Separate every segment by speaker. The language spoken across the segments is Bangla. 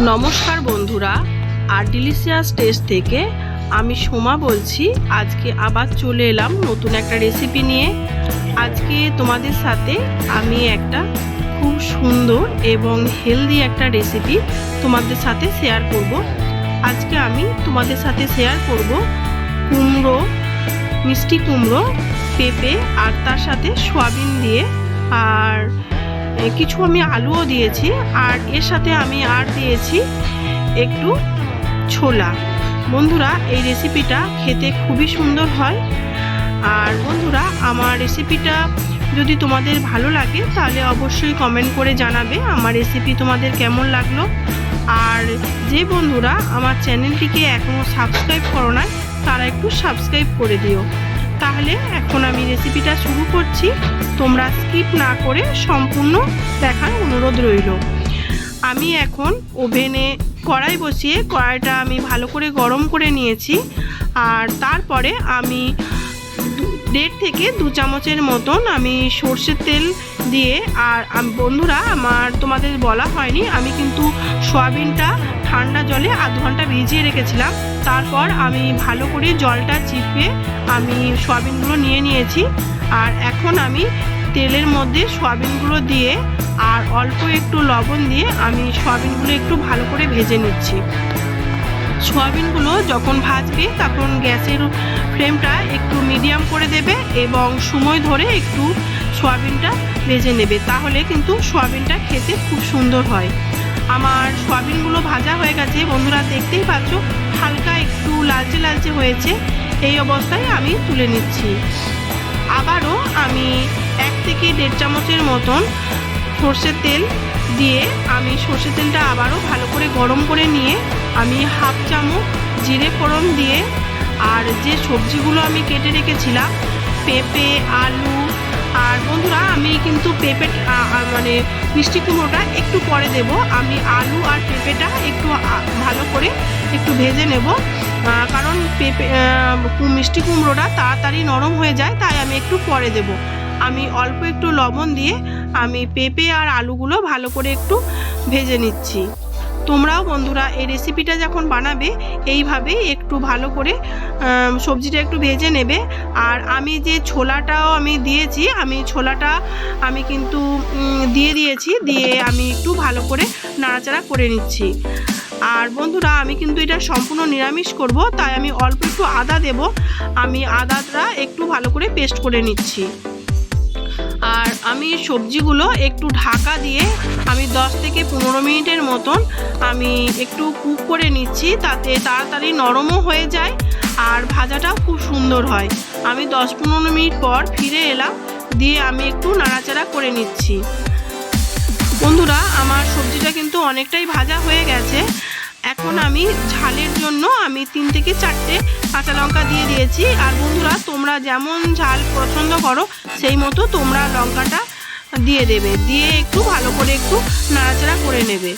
Speaker 1: নমস্কার বন্ধুরা, আর ডিলিশিয়াস টেস্ট থেকে আমি সোমা বলছি, আজকে আবার চলে এলাম নতুন একটা রেসিপি নিয়ে। আজকে তোমাদের সাথে আমি একটা খুব সুন্দর এবং হেলদি একটা রেসিপি তোমাদের সাথে শেয়ার করব। আজকে আমি তোমাদের সাথে শেয়ার করব কুমড়ো, মিষ্টি কুমড়ো, পেঁপে আর তার সাথে সোয়াবিন দিয়ে। আর কিছু আমি আলুও দিয়েছি আর এর সাথে আমি আর দিয়েছি একটু ছোলা। বন্ধুরা, এই রেসিপিটা খেতে খুবই সুন্দর হয়। আর বন্ধুরা, আমার রেসিপিটা যদি তোমাদের ভালো লাগে, তাহলে অবশ্যই কমেন্ট করে জানাবে আমার রেসিপি তোমাদের কেমন লাগল। আর যে বন্ধুরা আমার চ্যানেলটিকে এখনও সাবস্ক্রাইব করো না তারা একটু সাবস্ক্রাইব করে দিও। তাহলে এখন আমি রেসিপিটা শুরু করছি। তোমরা স্কিপ না করে সম্পূর্ণ দেখার অনুরোধ রইল। আমি এখন ওভেনে কড়াই বসিয়ে কড়াইটা আমি ভালো করে গরম করে নিয়েছি। আর তারপরে আমি দেড় থেকে দু চামচের মতন আমি সর্ষের তেল দিয়ে, আর বন্ধুরা, আমার তোমাদের বলা হয়নি, আমি কিন্তু সয়াবিনটা ঠান্ডা জলে আধ ঘণ্টা ভিজিয়ে রেখেছিলাম। তারপর আমি ভালো করে জলটা চিপে আমি সয়াবিনগুলো নিয়ে নিয়েছি। আর এখন আমি তেলের মধ্যে সয়াবিনগুলো দিয়ে, আর অল্প একটু লবণ দিয়ে আমি সয়াবিনগুলো একটু ভালো করে ভেজে নিচ্ছি। সয়াবিনগুলো যখন ভাজবে, তখন গ্যাসের ফ্লেমটা একটু মিডিয়াম করে দেবে এবং সময় ধরে একটু সয়াবিনটা ভেজে নেবে। তাহলে কিন্তু সয়াবিনটা খেতে খুব সুন্দর হয়। আমার সয়াবিনগুলো ভাজা হয়ে গেছে। বন্ধুরা, দেখতেই পাচ্ছ, হালকা একটু লালচে লালচে হয়েছে। এই অবস্থায় আমি তুলে নিচ্ছি। আবারও আমি এক থেকে দেড় চামচের মতন সর্ষের তেল দিয়ে আমি সর্ষের তেলটা আবারও ভালো করে গরম করে নিয়ে আমি হাফ চামচ জিরে ফোড়ন দিয়ে আর যে সবজিগুলো আমি কেটে রেখেছিলাম, পেঁপে, আলু, আর বন্ধুরা আমি কিন্তু পেঁপে মানে মিষ্টি কুমড়োটা একটু পরে দেব। আমি আলু আর পেঁপেটা একটু ভালো করে একটু ভেজে নেব। কারণ পেঁপে মিষ্টি কুমড়োটা তাড়াতাড়ি নরম হয়ে যায়, তাই আমি একটু পরে দেব। আমি অল্প একটু লবণ দিয়ে আমি পেঁপে আর আলুগুলো ভালো করে একটু ভেজে নিচ্ছি। তোমরাও বন্ধুরা এই রেসিপিটা যখন বানাবে এইভাবেই একটু ভালো করে সবজিটা একটু ভেজে নেবে। আর আমি যে ছোলাটাও আমি দিয়েছি, আমি ছোলাটা আমি কিন্তু দিয়ে দিয়েছি, দিয়ে আমি একটু ভালো করে নাড়াচাড়া করে নিচ্ছি। আর বন্ধুরা, আমি কিন্তু এটা সম্পূর্ণ নিরামিষ করব, তাই আমি অল্প একটু আদা দেব। আমি আদাটা একটু ভালো করে পেস্ট করে নিচ্ছি। আমি সবজিগুলো একটু ঢাকা দিয়ে আমি 10 থেকে পনেরো মিনিটের মতন আমি একটু কুক করে নিচ্ছি, তাতে তাড়াতাড়ি নরমও হয়ে যায় আর ভাজাটাও খুব সুন্দর হয়। আমি দশ পনেরো মিনিট পর ফিরে এলাম, দিয়ে আমি একটু নাড়াচাড়া করে নিচ্ছি। বন্ধুরা, আমার সবজিটা কিন্তু অনেকটাই ভাজা হয়ে গেছে। এখন আমি ঝালের জন্য আমি তিন থেকে চারটে কাঁচা লঙ্কা দিয়ে দিয়েছি। আর বন্ধুরা, তোমরা যেমন ঝাল পছন্দ করো, সেই মতো তোমরা লঙ্কাটা দিয়ে দেবে। দিয়ে একটু ভালো করে একটু নাড়াচাড়া করে নেবে।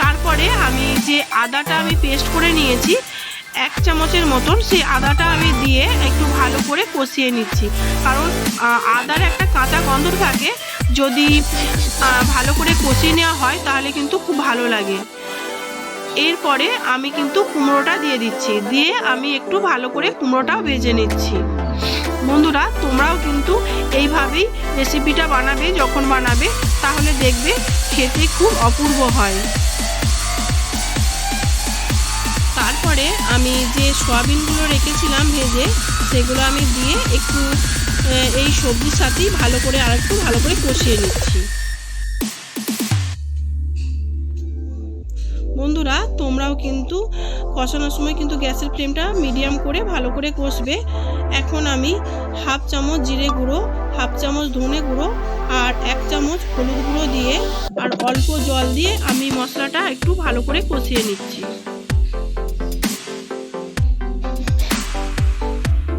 Speaker 1: তারপরে আমি যে আদাটা আমি পেস্ট করে নিয়েছি, এক চামচের মতন সেই আদাটা আমি দিয়ে একটু ভালো করে কষিয়ে নিচ্ছি। কারণ আদার একটা কাঁচা গন্ধ থাকে, যদি ভালো করে কষিয়ে নেওয়া হয়, তাহলে কিন্তু খুব ভালো লাগে। এরপরে আমি কিন্তু কুমড়োটা দিয়ে দিচ্ছি। দিয়ে আমি একটু ভালো করে কুমড়োটাও ভেজে নিচ্ছি। বন্ধুরা, তোমরাও কিন্তু এইভাবেই রেসিপিটা বানাবে, যখন বানাবে, তাহলে দেখবে খেতে খুব অপূর্ব হয়। তারপরে আমি যে সয়াবিনগুলো রেখেছিলাম ভেজে, সেগুলো আমি দিয়ে একটু এই সবজির সাথেই ভালো করে আর একটু ভালো করে কষিয়ে নিচ্ছি। তোমরাও কিন্তু কষানোর সময় কিন্তু গ্যাসের ফ্লেমটা মিডিয়াম করে ভালো করে কষবে। এখন আমি হাফ চামচ জিরে গুঁড়ো, হাফ চামচ ধনে গুঁড়ো আর এক চামচ হলুদ গুঁড়ো দিয়ে আর অল্প জল দিয়ে আমি মশলাটা একটু ভালো করে কষিয়ে নিচ্ছি।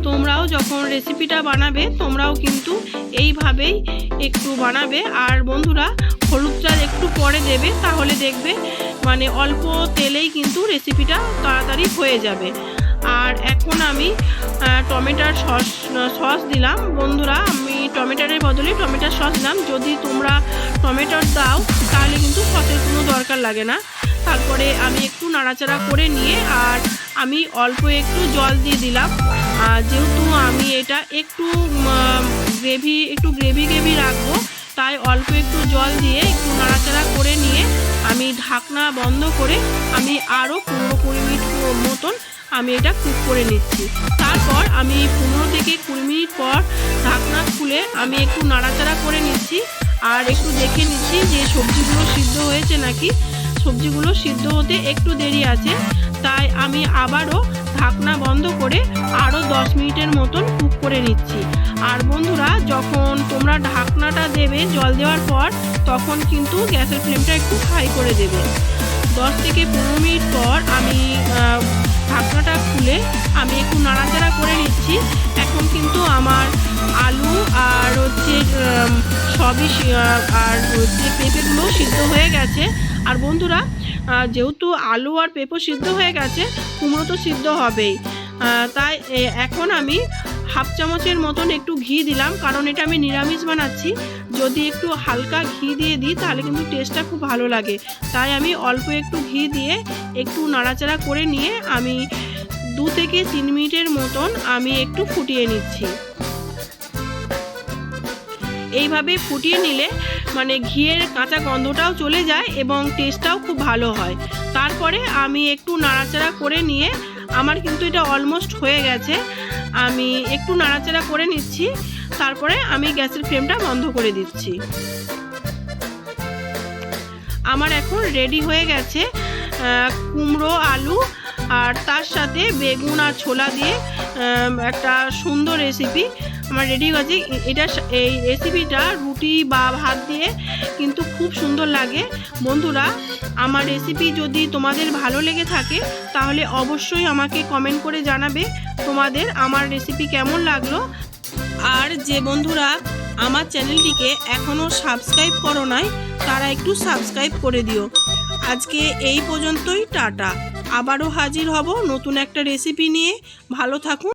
Speaker 1: তোমরাও যখন রেসিপিটা বানাবে, তোমরাও কিন্তু এইভাবেই একটু বানাবে। আর বন্ধুরা হলুদটা একটু পরে দেবে, তাহলে দেখবে মানে অল্প তেলেই কিন্তু রেসিপিটা তাড়াতাড়ি হয়ে যাবে। আর এখন আমি টমেটোর সস সস দিলাম। বন্ধুরা, আমি টমেটোর বদলে টমেটোর সস দিলাম। যদি তোমরা টমেটোর দাও, তাহলে কিন্তু সসের কোনো দরকার লাগে না। তারপরে আমি একটু নাড়াচাড়া করে নিয়ে, আর আমি অল্প একটু জল দিয়ে দিলাম। আর যেহেতু আমি এটা একটু গ্রেভি একটু গ্রেভি গ্রেভি রাখব, তাই অল্প একটু জল দিয়ে একটু নাড়াচাড়া করে নিয়ে আমি ঢাকনা বন্ধ করে আমি আরও পনেরো কুড়ি মিনিট মতন আমি এটা কুক করে নিচ্ছি। তারপর আমি পনেরো থেকে কুড়ি মিনিট পর ঢাকনা খুলে আমি একটু নাড়াচাড়া করে নিচ্ছি আর একটু দেখে নিচ্ছি যে সবজিগুলো সিদ্ধ হয়েছে নাকি। সবজিগুলো সিদ্ধ হতে একটু দেরি আছে, তাই আমি আবারও ঢাকনা বন্ধ করে আরও দশ মিনিটের মতন কুক করে নিচ্ছি। আর বন্ধুরা, যখন তোমরা ঢাকনাটা দেবে জল দেওয়ার পর তখন কিন্তু গ্যাসের ফ্লেমটা একটু হাই করে দেবে। দশ থেকে পনেরো মিনিট পর আমি ঢাকনাটা খুলে আমি একটু নাড়াচাড়া করে নিচ্ছি। এখন কিন্তু আমার আলু আর হচ্ছে সবই আর হচ্ছে পেঁপেগুলো সিদ্ধ হয়ে গেছে। আর বন্ধুরা যেহেতু আলু আর পেঁপো সিদ্ধ হয়ে গেছে, কুমড়ো তো সিদ্ধ হবেই। তাই এখন আমি হাফ চামচের মতন একটু ঘি দিলাম, কারণ এটা আমি নিরামিষ বানাচ্ছি। যদি একটু হালকা ঘি দিয়ে দিই, তাহলে কিন্তু টেস্টটা খুব ভালো লাগে। তাই আমি অল্প একটু ঘি দিয়ে একটু নাড়াচাড়া করে নিয়ে আমি দু থেকে তিন মিনিটের মতন আমি একটু ফুটিয়ে নিচ্ছি। এইভাবে ফুটিয়ে নিলে মানে ঘিয়ের কাঁচা গন্ধটাও চলে যায় এবং টেস্টটাও খুব ভালো হয়। তারপরে আমি একটু নাড়াচাড়া করে নিয়ে, আমার কিন্তু এটা অলমোস্ট হয়ে গেছে। আমি একটু নাড়াচাড়া করে নিচ্ছি, তারপরে আমি গ্যাসের ফ্লেমটা বন্ধ করে দিচ্ছি। আমার এখন রেডি হয়ে গেছে কুমড়ো, আলু, আর তার সাথে বেগুন আর ছোলা দিয়ে একটা সুন্দর রেসিপি আমার রেডি হয়ে এটা এই রেসিপিটা রুটি বা ভাত দিয়ে কিন্তু খুব সুন্দর লাগে। বন্ধুরা, আমার রেসিপি যদি তোমাদের ভালো লেগে থাকে, তাহলে অবশ্যই আমাকে কমেন্ট করে জানাবে তোমাদের আমার রেসিপি কেমন লাগল। আর যে বন্ধুরা আমার চ্যানেলটিকে এখনও সাবস্ক্রাইব করো নাই, তারা একটু সাবস্ক্রাইব করে দিও। আজকে এই পর্যন্তই, টাটা। আবারও হাজির হব নতুন একটা রেসিপি নিয়ে। ভালো থাকুন।